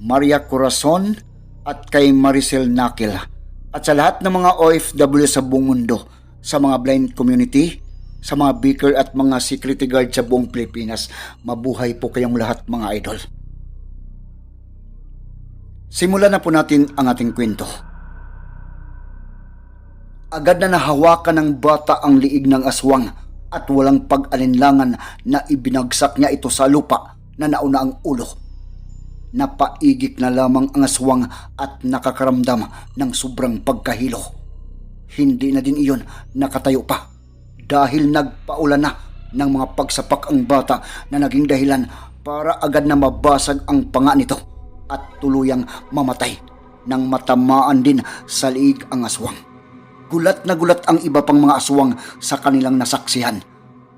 Maria Corazon, at kay Maricel Nakil. At sa lahat ng mga OFW sa buong mundo, sa mga blind community, sa mga beaker at mga security guard sa buong Pilipinas, mabuhay po kayong lahat mga idol. Simulan na po natin ang ating kwento. Agad na nahawakan ng bata ang liig ng aswang at walang pag-alinlangan na ibinagsak niya ito sa lupa na nauna ang ulo. Napaigik na lamang ang aswang at nakakaramdam ng sobrang pagkahilo. Hindi na din iyon nakatayo pa dahil nagpaulan na ng mga pagsapak ang bata na naging dahilan para agad na mabasag ang panga nito at tuluyang mamatay nang matamaan din sa liig ang aswang. Gulat na gulat ang iba pang mga aswang sa kanilang nasaksihan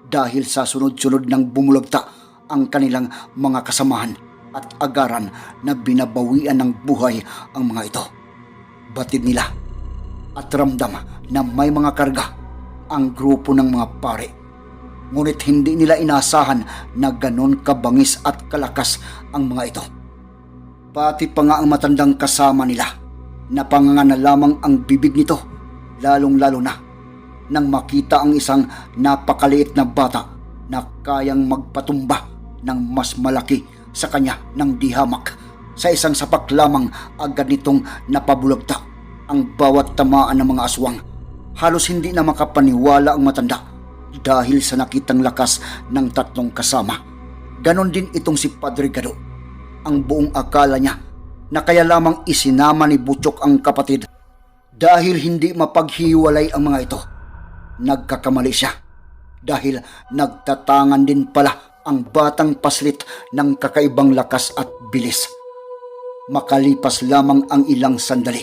dahil sa sunod-sunod ng bumulagta ang kanilang mga kasamahan at agaran na binabawian ng buhay ang mga ito. Batid nila at ramdam na may mga karga ang grupo ng mga pare. Ngunit hindi nila inasahan na ganon kabangis at kalakas ang mga ito. Pati pa nga ang matandang kasama nila. Na lamang ang bibig nito, lalong-lalo na nang makita ang isang napakaliit na bata na kayang magpatumba ng mas malaki sa kanya ng dihamak. Sa isang sapak lamang agad nitong napabulagta ang bawat tamaan ng mga aswang. Halos hindi na makapaniwala ang matanda dahil sa nakitang lakas ng tatlong kasama. Ganon din itong si Padre Gado. Ang buong akala niya na kaya lamang isinama ni Butchok ang kapatid dahil hindi mapaghiwalay ang mga ito. Nagkakamali siya dahil nagtatangan din pala ang batang paslit ng kakaibang lakas at bilis. Makalipas lamang ang ilang sandali,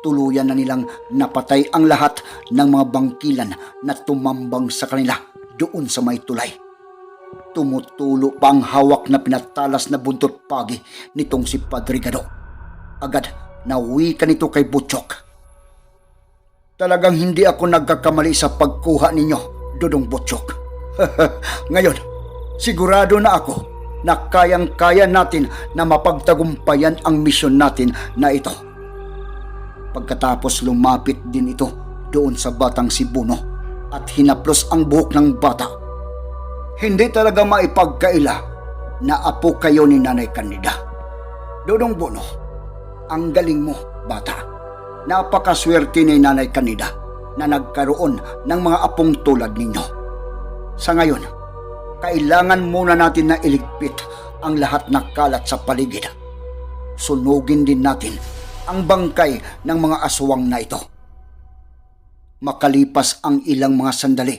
tuluyan na nilang napatay ang lahat ng mga bangkilan na tumambang sa kanila doon sa may tulay. Tumutulo pa ang hawak na pinatalas na buntot pagi nitong si Padre Gado. Agad nawi ka nito kay Butchok. Talagang hindi ako nagkakamali sa pagkuha ninyo, Dudong Butchok. Ngayon, sigurado na ako na kayang-kaya natin na mapagtagumpayan ang misyon natin na ito. Pagkatapos lumapit din ito doon sa batang si Buno at hinaplos ang buhok ng bata. Hindi talaga maipagkaila na apo kayo ni Nanay Candida. Dudong Buno, ang galing mo, bata. Napakaswerte ni Nanay Candida na nagkaroon ng mga apong tulad ninyo. Sa ngayon, kailangan muna natin na iligpit ang lahat na kalat sa paligid. Sunugin din natin ang bangkay ng mga aswang na ito. Makalipas ang ilang mga sandali,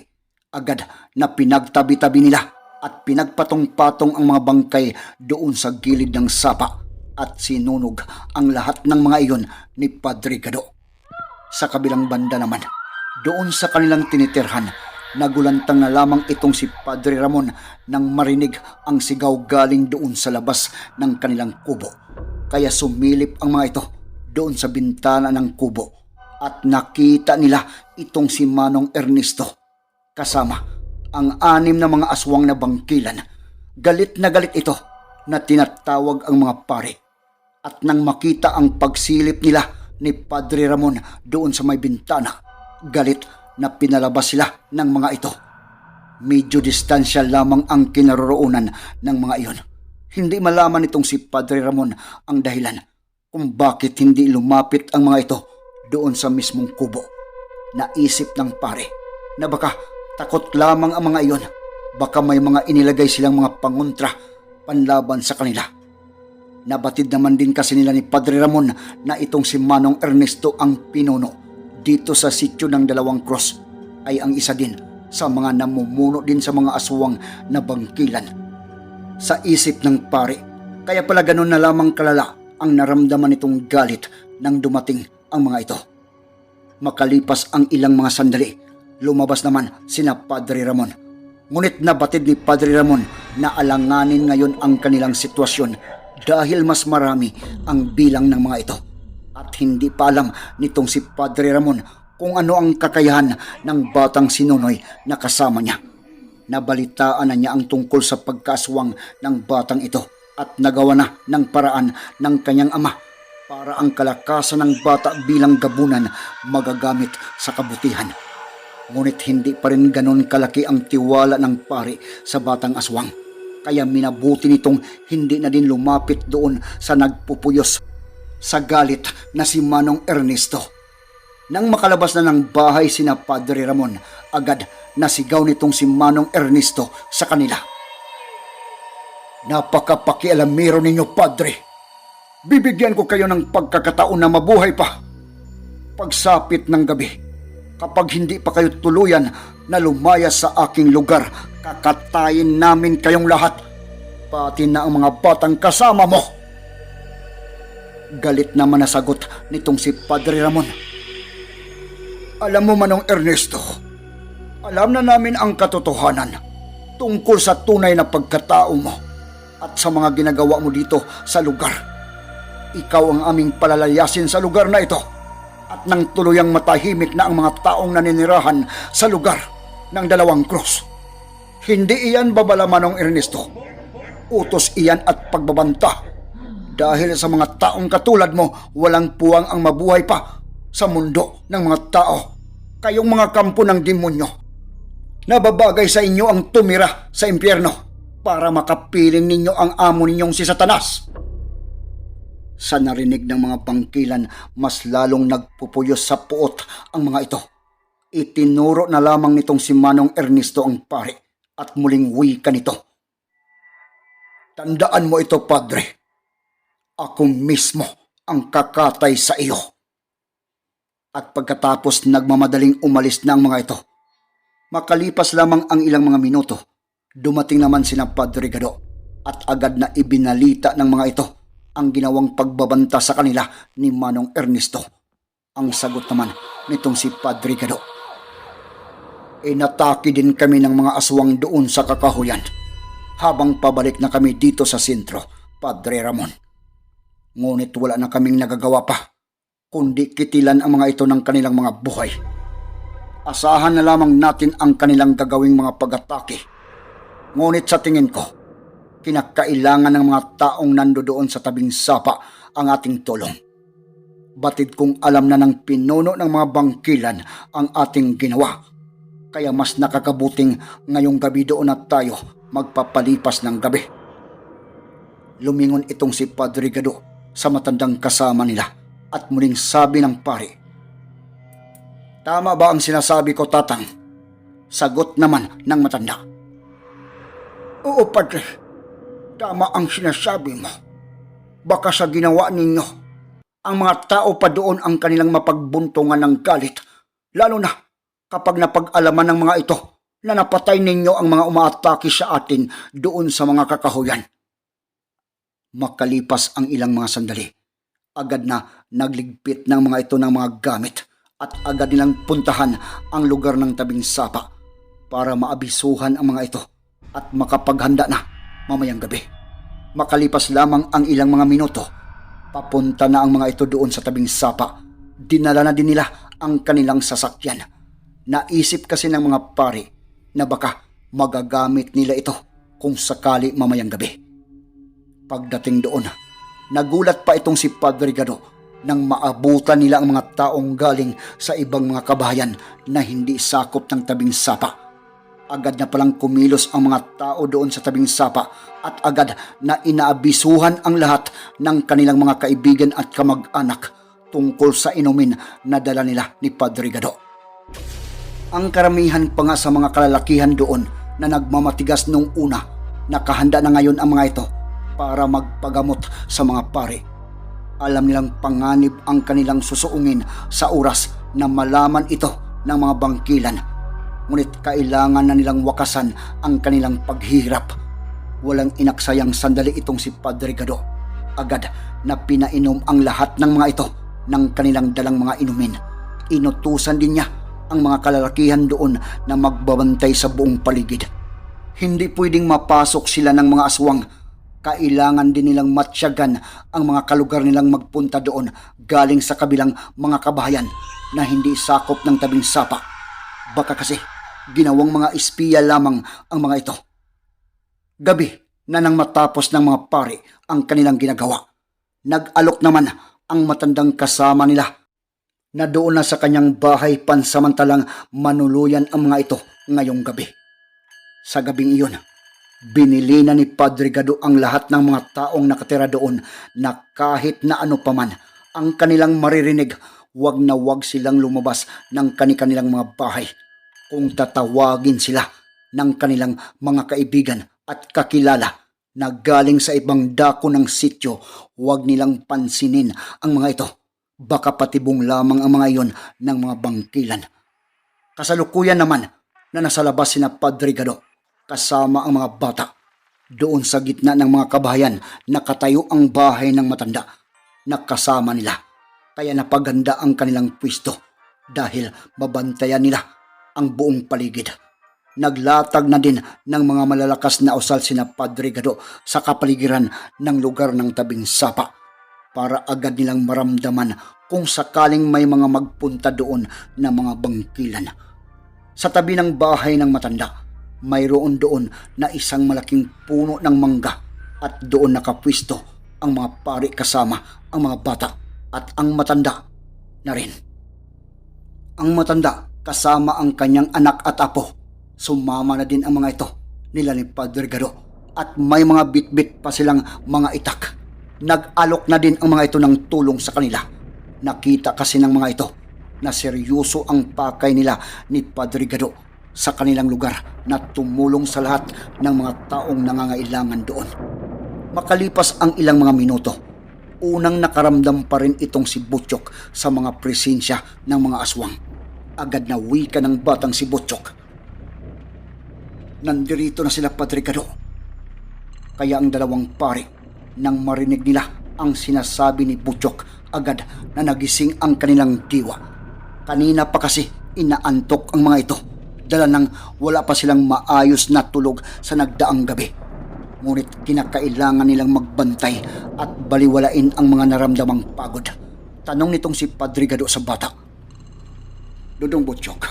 agad na pinagtabi-tabi nila at pinagpatong-patong ang mga bangkay doon sa gilid ng sapa at sinunog ang lahat ng mga iyon ni Padre Gado. Sa kabilang banda naman, doon sa kanilang tinitirhan, nagulantang na lamang itong si Padre Ramon nang marinig ang sigaw galing doon sa labas ng kanilang kubo. Kaya sumilip ang mga ito doon sa bintana ng kubo at nakita nila itong si Manong Ernesto kasama ang anim na mga aswang na bangkilan. Galit na galit ito na tinatawag ang mga pare. At nang makita ang pagsilip nila ni Padre Ramon doon sa may bintana, galit na pinalabas sila ng mga ito. Medyo distansya lamang ang kinaroroonan ng mga iyon. Hindi malaman itong si Padre Ramon ang dahilan kung bakit hindi lumapit ang mga ito doon sa mismong kubo. Naisip ng pare na baka takot lamang ang mga iyon. Baka may mga inilagay silang mga pangontra panlaban sa kanila. Nabatid naman din kasi nila ni Padre Ramon na itong si Manong Ernesto ang pinuno dito sa sityo ng Dalawang Cross ay ang isa din sa mga namumuno din sa mga aswang na bangkilan. Sa isip ng pare, kaya pala ganun na lamang kalala ang naramdaman nitong galit nang dumating ang mga ito. Makalipas ang ilang mga sandali, lumabas naman sina Padre Ramon. Ngunit nabatid ni Padre Ramon na alanganin ngayon ang kanilang sitwasyon dahil mas marami ang bilang ng mga ito. At hindi pa alam nitong si Padre Ramon kung ano ang kakayahan ng batang sinunoy na kasama niya. Nabalitaan na niya ang tungkol sa pagkaswang ng batang ito at nagawa na ng paraan ng kanyang ama para ang kalakasan ng bata bilang gabunan magagamit sa kabutihan. Ngunit hindi pa rin ganon kalaki ang tiwala ng pari sa batang aswang. Kaya minabuti nitong hindi na din lumapit doon sa nagpupuyos sa galit na si Manong Ernesto. Nang makalabas na ng bahay sina Padre Ramon, agad nasigaw nitong si Manong Ernesto sa kanila. Napakapakialamero ninyo, Padre. Bibigyan ko kayo ng pagkakataon na mabuhay pa. Pagsapit ng gabi, kapag hindi pa kayo tuluyan na lumaya sa aking lugar, kakatayin namin kayong lahat, pati na ang mga batang kasama mo. Galit naman na sagot nitong si Padre Ramon. Alam mo manong Ernesto, alam na namin ang katotohanan tungkol sa tunay na pagkatao mo at sa mga ginagawa mo dito sa lugar. Ikaw ang aming palalayasin sa lugar na ito at nang tuluyang matahimik na ang mga taong naninirahan sa lugar ng dalawang krus. Hindi iyan babala manong Ernesto. Utos iyan at pagbabanta. Dahil sa mga taong katulad mo, walang puwang ang mabuhay pa sa mundo ng mga tao. Kayong mga kampo ng demonyo. Nababagay sa inyo ang tumira sa impyerno para makapiling ninyo ang amo ninyong si Satanas. Sa narinig ng mga pangkilan, mas lalong nagpupuyos sa puot ang mga ito. Itinuro na lamang nitong si Manong Ernesto ang pare at muling wika nito. Tandaan mo ito, Padre. Ako mismo ang kakatay sa iyo. At pagkatapos nagmamadaling umalis ang mga ito, makalipas lamang ang ilang mga minuto, dumating naman sina Padre Gado at agad na ibinalita ng mga ito ang ginawang pagbabanta sa kanila ni Manong Ernesto. Ang sagot naman nitong si Padre Gado. Inatake din kami ng mga aswang doon sa kakahuyan habang pabalik na kami dito sa sentro, Padre Ramon. Ngunit wala na kaming nagagawa pa, kundi kitilan ang mga ito ng kanilang mga buhay. Asahan na lamang natin ang kanilang gagawing mga pag-atake. Ngunit sa tingin ko, kinakailangan ng mga taong nandoon sa tabing sapa ang ating tulong. Batid kong alam na ng pinuno ng mga bangkilan ang ating ginawa. Kaya mas nakakabuting ngayong gabi doon na tayo magpapalipas ng gabi. Lumingon itong si Padre Gado sa matandang kasama nila at muling sabi ng pare, Tama ba ang sinasabi ko, Tatang? Sagot naman ng matanda. Oo, Padre. Tama ang sinasabi mo. Baka sa ginawa ninyo, ang mga tao pa doon ang kanilang mapagbuntungan ng galit, lalo na kapag napag-alaman ng mga ito na napatay ninyo ang mga umaatake sa atin doon sa mga kakahuyan. Makalipas ang ilang mga sandali, agad na nagligpit ng mga ito ng mga gamit at agad nilang puntahan ang lugar ng tabing sapa para maabisuhan ang mga ito at makapaghanda na mamayang gabi. Makalipas lamang ang ilang mga minuto, papunta na ang mga ito doon sa tabing sapa. Dinala na din nila ang kanilang sasakyan. Naisip kasi ng mga pari na baka magagamit nila ito kung sakali mamayang gabi. Pagdating doon, nagulat pa itong si Padre Gado nang maabutan nila ang mga taong galing sa ibang mga kabahayan na hindi sakop ng tabing sapa. Agad na palang kumilos ang mga tao doon sa tabing sapa at agad na inaabisuhan ang lahat ng kanilang mga kaibigan at kamag-anak tungkol sa inumin na dala nila ni Padre Gado. Ang karamihan pa nga sa mga kalalakihan doon na nagmamatigas nung una, nakahanda na ngayon ang mga ito para magpagamot sa mga pare. Alam nilang panganib ang kanilang susuungin sa oras na malaman ito ng mga bangkilan. Ngunit kailangan na nilang wakasan ang kanilang paghihirap. Walang inaksayang sandali itong si Padre Gado. agad na pinainom ang lahat ng mga ito ng kanilang dalang mga inumin. Inutusan din niya ang mga kalalakihan doon na magbabantay sa buong paligid. Hindi pwedeng mapasok sila ng mga aswang. Kailangan din nilang matsyagan ang mga kalugar nilang magpunta doon galing sa kabilang mga kabahayan na hindi sakop ng tabing sapa. Baka kasi ginawang mga espiya lamang ang mga ito. Gabi na nang matapos ng mga pari ang kanilang ginagawa. Nag-alok naman ang matandang kasama nila na doon na sa kanyang bahay pansamantalang manuluyan ang mga ito ngayong gabi. Sa gabing iyon, binili na ni Padre Gado ang lahat ng mga taong nakatira doon na kahit na ano paman ang kanilang maririnig, wag na wag silang lumabas ng kanilang mga bahay kung tatawagin sila ng kanilang mga kaibigan at kakilala na galing sa ibang dako ng sityo, huwag nilang pansinin ang mga ito. Baka patibong lamang ang mga iyon ng mga bangkilan. Kasalukuyan naman na nasa labas sina Padre Gado kasama ang mga bata. Doon sa gitna ng mga kabahayan nakatayo ang bahay ng matanda na kasama nila. Kaya napaganda ang kanilang pwisto dahil mabantayan nila ang buong paligid. Naglatag na din ng mga malalakas na usal sina Padre Gado sa kapaligiran ng lugar ng tabing sapa para agad nilang maramdaman kung sakaling may mga magpunta doon na mga bangkilan. Sa tabi ng bahay ng matanda, mayroon doon na isang malaking puno ng mangga at doon nakapwisto ang mga pari kasama ang mga bata at ang matanda na rin. Ang matanda kasama ang kanyang anak at apo. Sumama na din ang mga ito nila ni Padre Gado at may mga bitbit pa silang mga itak. Nag-alok na din ang mga ito ng tulong sa kanila. Nakita kasi ng mga ito na seryoso ang pakay nila ni Padre Gado sa kanilang lugar na tumulong sa lahat ng mga taong nangangailangan doon. Makalipas ang ilang mga minuto, unang nakaramdam pa rin itong si Butchok sa mga presensya ng mga aswang. Agad na wika ng batang si Butchok. Nandirito na sila Padre Gado. Kaya ang dalawang pare, nang marinig nila ang sinasabi ni Butchok, agad na nagising ang kanilang diwa. Kanina pa kasi inaantok ang mga ito dala nang wala pa silang maayos na tulog sa nagdaang gabi. Ngunit kinakailangan nilang magbantay at baliwalain ang mga naramdamang pagod. Tanong nitong si Padre Gado sa bata. Dudong Butchok,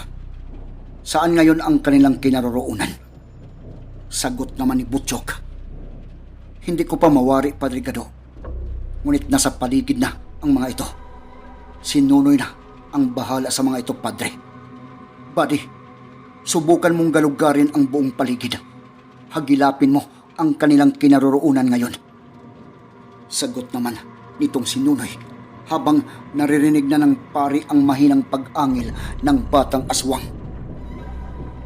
saan ngayon ang kanilang kinaroroonan? Sagot naman ni Butchok. Hindi ko pa mawari, Padre Gado. Ngunit nasa paligid na ang mga ito. Sinunoy na ang bahala sa mga ito, Padre. Buddy, subukan mong galugarin ang buong paligid. Hagilapin mo ang kanilang kinaroroonan ngayon. Sagot naman nitong sinunoy habang naririnig na ng pari ang mahinang pag-angil ng batang aswang.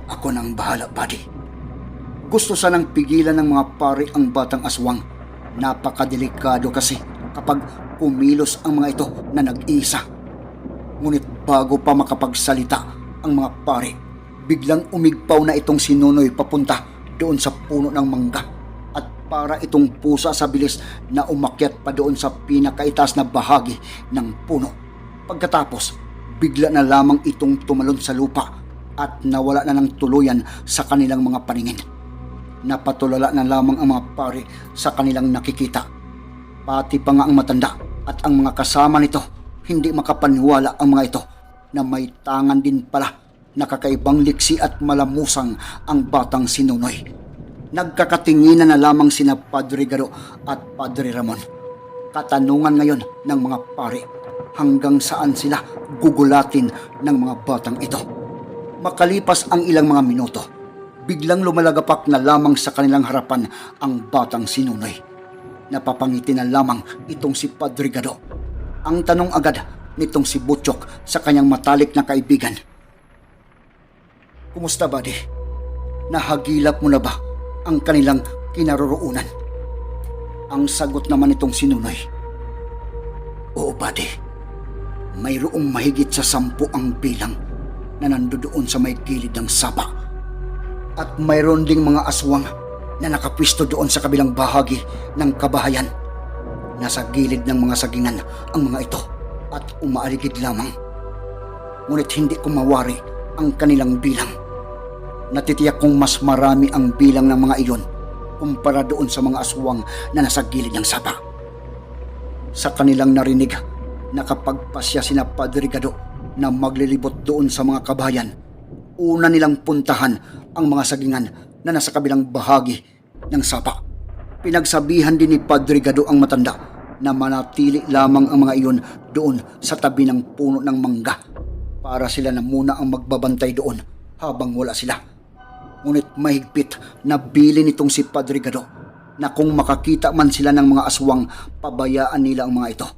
Ako nang bahala, buddy. Gusto sanang pigilan ng mga pari ang batang aswang. Napakadelikado kasi kapag kumilos ang mga ito na nag-iisa. Ngunit bago pa makapagsalita ang mga pari, biglang umigpaw na itong sinunoy papunta doon sa puno ng mangga at para itong pusa sa bilis na umakyat pa doon sa pinakaitaas na bahagi ng puno. Pagkatapos, bigla na lamang itong tumalon sa lupa at nawala na ng tuluyan sa kanilang mga paningin. Napatulala na lamang ang mga pari sa kanilang nakikita. Pati pa nga ang matanda at ang mga kasama nito, hindi makapaniwala ang mga ito na may tangan din pala nakakaibang liksi at malamusang ang batang sinunoy. Nagkakatinginan na lamang sina Padre Garo at Padre Ramon. Katanungan ngayon ng mga pari hanggang saan sila gugulatin ng mga batang ito. Makalipas ang ilang mga minuto, biglang lumalagapak na lamang sa kanilang harapan ang batang sinunoy. Napapangiti na lamang itong si Padre Gado. Ang tanong agad nitong si Butchok sa kanyang matalik na kaibigan. Kumusta, buddy? Nahagilap mo na ba ang kanilang kinaroroonan? Ang sagot naman nitong sinunoy. Oo, buddy. Mayroong mahigit sa sampu ang bilang na nandoon sa may gilid ng sapa. At mayroon ding mga aswang na nakapwisto doon sa kabilang bahagi ng kabahayan. Nasa gilid ng mga sagingan ang mga ito at umaaligid lamang. Ngunit hindi ko mawari ang kanilang bilang. Natitiyak kong mas marami ang bilang ng mga iyon kumpara doon sa mga aswang na nasa gilid ng sapa. Sa kanilang narinig, nakapagpasya sina Padre Gado na maglilibot doon sa mga kabayan. Una nilang puntahan ang mga sagingan na nasa kabilang bahagi ng sapa. Pinagsabihan din ni Padre Gado ang matanda na manatili lamang ang mga iyon doon sa tabi ng puno ng mangga para sila na muna ang magbabantay doon habang wala sila. Ngunit mahigpit na bili nitong si Padre Gado na kung makakita man sila ng mga aswang, pabayaan nila ang mga ito.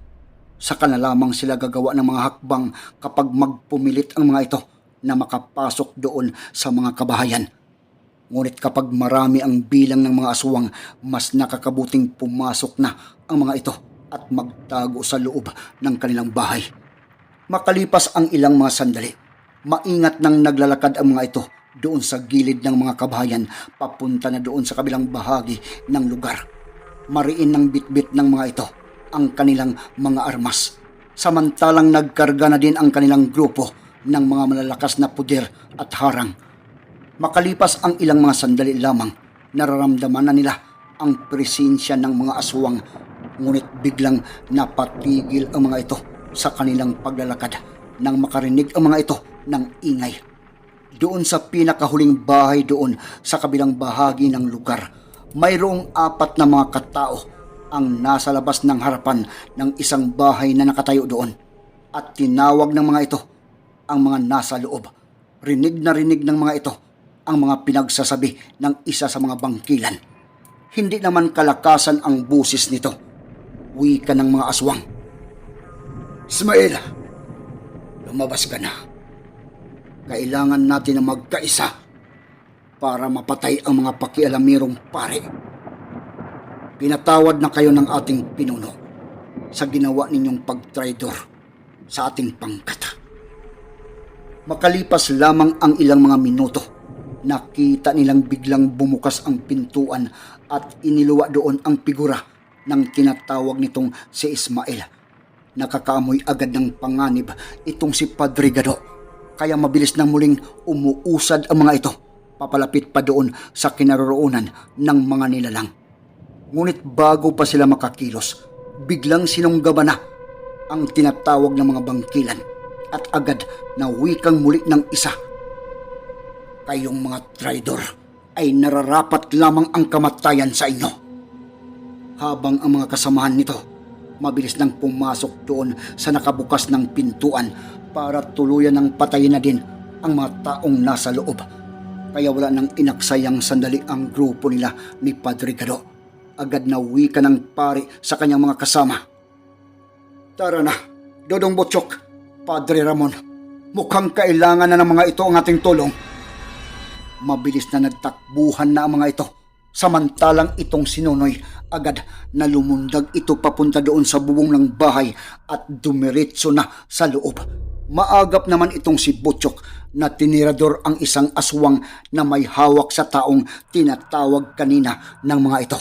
Saka na lamang sila gagawa ng mga hakbang kapag magpumilit ang mga ito na makapasok doon sa mga kabahayan. Ngunit kapag marami ang bilang ng mga aswang, mas nakakabuting pumasok na ang mga ito at magtago sa loob ng kanilang bahay. Makalipas ang ilang mga sandali, maingat nang naglalakad ang mga ito doon sa gilid ng mga kabahayan papunta na doon sa kabilang bahagi ng lugar. Mariin ng bitbit ng mga ito ang kanilang mga armas. Samantalang nagkarga na din ang kanilang grupo ng mga malalakas na puder at harang. Makalipas ang ilang mga sandali lamang, nararamdaman na nila ang presensya ng mga aswang ngunit biglang napatigil ang mga ito sa kanilang paglalakad nang makarinig ang mga ito ng ingay doon sa pinakahuling bahay doon sa kabilang bahagi ng lugar. Mayroong apat na mga katao ang nasa labas ng harapan ng isang bahay na nakatayo doon. At tinawag ng mga ito ang mga nasa loob. Rinig na rinig ng mga ito ang mga pinagsasabi ng isa sa mga bangkilan. Hindi naman kalakasan ang busis nito. Wika ng mga aswang. Ismael, lumabas ka na kailangan natin na magkaisa para mapatay ang mga pakialamirong pare. Pinatawad na kayo ng ating pinuno sa ginawa ninyong pagtraidor sa ating pangkat. Makalipas lamang ang ilang mga minuto, nakita nilang biglang bumukas ang pintuan at iniluwa doon ang figura ng tinatawag nitong si Ismael. Nakakaamoy agad ng panganib itong si Padre Gado kaya mabilis na muling umuusad ang mga ito papalapit pa doon sa kinaroroonan ng mga nilalang. Ngunit bago pa sila makakilos, biglang sinunggaba na ang tinatawag ng mga bangkilan at agad na wikang muli ng isa. Kayong mga traidor ay nararapat lamang ang kamatayan sa inyo. Habang ang mga kasamahan nito mabilis nang pumasok doon sa nakabukas ng pintuan para tuluyan ng patayin na din ang mga taong nasa loob. Kaya wala nang inaksayang sandali ang grupo nila ni Padre Gado. Agad na wika ng pari sa kanyang mga kasama. Tara na, Dodong Botsyok, Padre Ramon. Mukhang kailangan na ng mga ito ang ating tulong. Mabilis na nagtakbuhan na ang mga ito. Samantalang itong sinunoy, agad na lumundag ito papunta doon sa bubong ng bahay at dumiretso na sa loob. Maagap naman itong si Butchok na tinirador ang isang aswang na may hawak sa taong tinatawag kanina ng mga ito.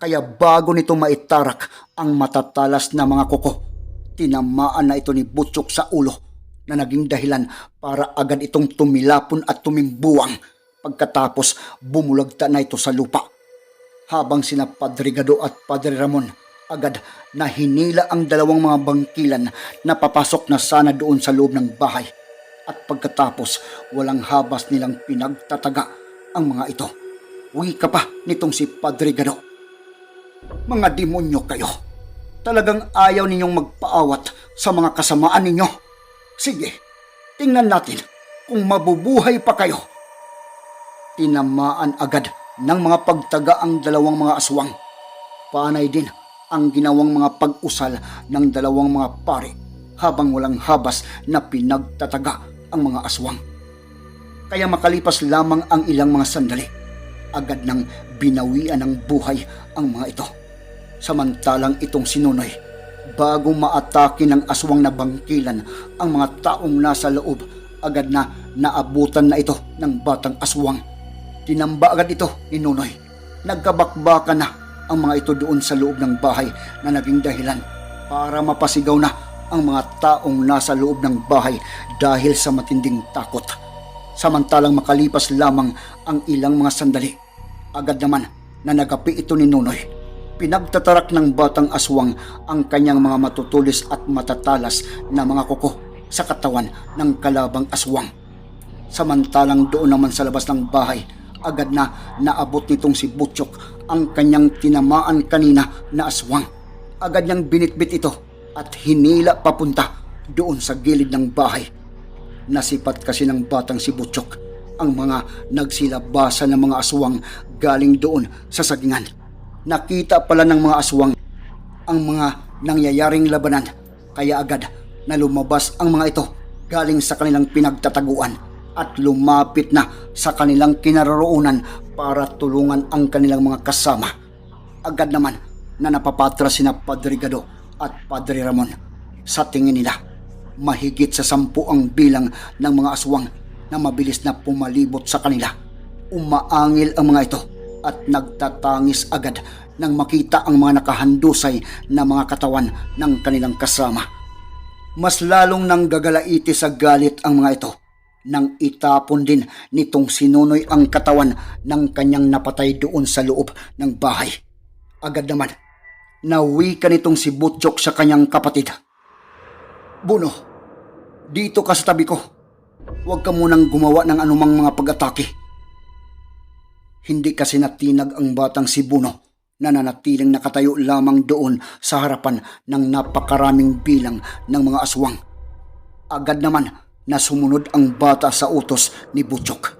Kaya bago nito maitarak ang matatalas na mga kuko, tinamaan na ito ni Butchok sa ulo na naging dahilan para agad itong tumilapon at tumimbuwang pagkatapos bumulagta na ito sa lupa. Habang sina Padre Gado at Padre Ramon agad na hinila ang dalawang mga bangkilan na papasok na sana doon sa loob ng bahay. At pagkatapos walang habas nilang pinagtataga ang mga ito. Wika pa nitong si Padre Gado. Mga demonyo kayo. Talagang ayaw ninyong magpaawat sa mga kasamaan ninyo. Sige, tingnan natin kung mabubuhay pa kayo. Tinamaan agad ng mga pagtaga ang dalawang mga aswang. Panay din ang ginawang mga pag-usal ng dalawang mga pare habang walang habas na pinagtataga ang mga aswang. Kaya makalipas lamang ang ilang mga sandali, agad nang binawian ng buhay ang mga ito. Samantalang itong sinunoy, bago maatake ng aswang na bangkilan ang mga taong nasa loob, agad na naabutan na ito ng batang aswang. Tinamba agad ito ni Nunoy. Nagkabakbaka na ang mga ito doon sa loob ng bahay na naging dahilan para mapasigaw na ang mga taong nasa loob ng bahay dahil sa matinding takot. Samantalang makalipas lamang ang ilang mga sandali, agad naman na nagapi ito ni Nonoy. Pinagtatarak ng batang aswang ang kanyang mga matutulis at matatalas na mga kuko sa katawan ng kalabang aswang. Samantalang doon naman sa labas ng bahay, agad na naabot nitong si Butchok ang kanyang tinamaan kanina na aswang. Agad niyang binitbit ito at hinila papunta doon sa gilid ng bahay. Nasipat kasi ng batang si Butchok ang mga nagsilabasa ng mga aswang galing doon sa sagingan. Nakita pala ng mga aswang ang mga nangyayaring labanan kaya agad na lumabas ang mga ito galing sa kanilang pinagtataguan at lumapit na sa kanilang kinaroroonan para tulungan ang kanilang mga kasama. Agad naman na napapatra sina Padre Gado at Padre Ramon. Sa tingin nila, mahigit sa sampu ang bilang ng mga aswang na mabilis na pumalibot sa kanila. Umaangil ang mga ito at nagtatangis agad nang makita ang mga nakahandusay na mga katawan ng kanilang kasama. Mas lalong nang gagalaiti sa galit ang mga ito nang itapon din nitong sinunoy ang katawan ng kanyang napatay doon sa loob ng bahay. Agad naman, nawi ka nitong si Butchok sa kanyang kapatid. Buno, dito ka sa tabi ko. Huwag ka munang gumawa ng anumang mga pag-atake. Hindi kasi natinag ang batang si Buno na nanatiling nakatayo lamang doon sa harapan ng napakaraming bilang ng mga aswang. Agad naman na sumunod ang bata sa utos ni Butchok.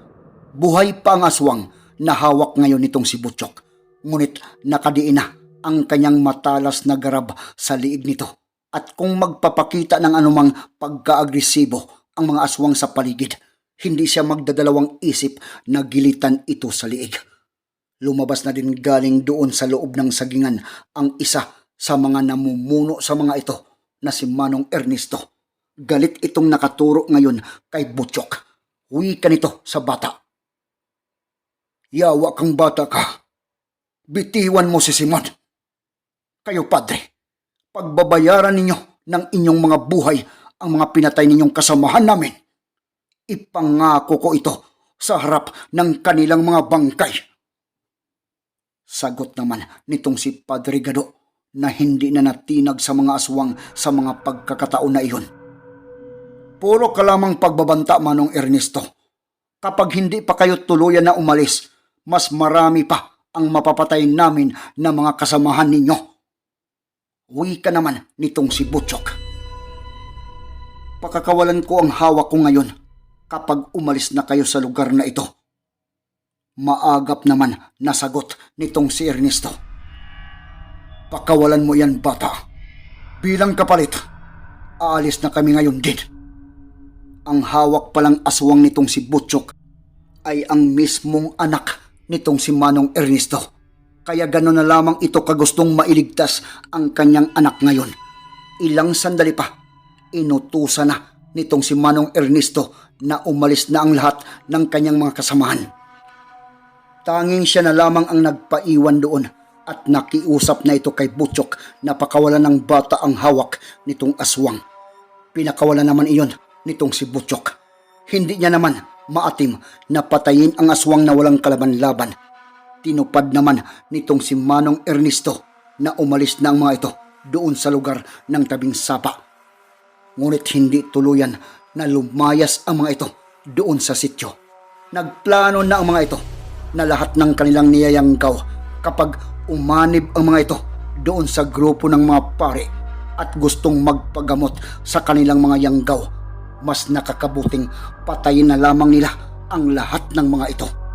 Buhay pa ang aswang na hawak ngayon nitong si Butchok. Ngunit nakadiin na ang kanyang matalas na garab sa liig nito. At kung magpapakita ng anumang pagka-agresibo ang mga aswang sa paligid, hindi siya magdadalawang isip na gilitan ito sa liig. Lumabas na din galing doon sa loob ng sagingan ang isa sa mga namumuno sa mga ito na si Manong Ernesto. Galit itong nakaturo ngayon kay Butchok. Huwi ka nito sa bata. Yawa kang bata ka. Bitiwan mo si Simon. Kayo, padre, pagbabayaran ninyo ng inyong mga buhay ang mga pinatay ninyong kasamahan namin. Ipangako ko ito sa harap ng kanilang mga bangkay. Sagot naman nitong si Padre Gado na hindi na natinag sa mga aswang sa mga pagkakataon na iyon. Puro ka lamang pagbabanta, Manong Ernesto. Kapag hindi pa kayo tuluyan na umalis, mas marami pa ang mapapatay namin na mga kasamahan ninyo. Uwi ka naman nitong si Butchok. Pakakawalan ko ang hawak ko ngayon kapag umalis na kayo sa lugar na ito. Maagap naman nasagot nitong si Ernesto. Pakawalan mo yan, bata. Bilang kapalit, aalis na kami ngayon din. Ang hawak palang aswang nitong si Butchok ay ang mismong anak nitong si Manong Ernesto. Kaya gano'n na lamang ito kagustong mailigtas ang kanyang anak ngayon. Ilang sandali pa, inutusan na nitong si Manong Ernesto na umalis na ang lahat ng kanyang mga kasamahan. Tanging siya na lamang ang nagpaiwan doon at nakiusap na ito kay Butchok na pakawalan ng bata ang hawak nitong aswang. Pinakawalan naman iyon nitong si Butchok. Hindi niya naman maatim na patayin ang aswang na walang kalaban-laban. Tinupad naman nitong si Manong Ernesto na umalis na ang mga ito doon sa lugar ng tabing sapa. Ngunit hindi tuluyan na lumayas ang mga ito doon sa sityo. Nagplano na ang mga ito na lahat ng kanilang niyayanggaw kapag umanib ang mga ito doon sa grupo ng mga pare at gustong magpagamot sa kanilang mga yanggaw. Mas nakakabuting patayin na lamang nila ang lahat ng mga ito.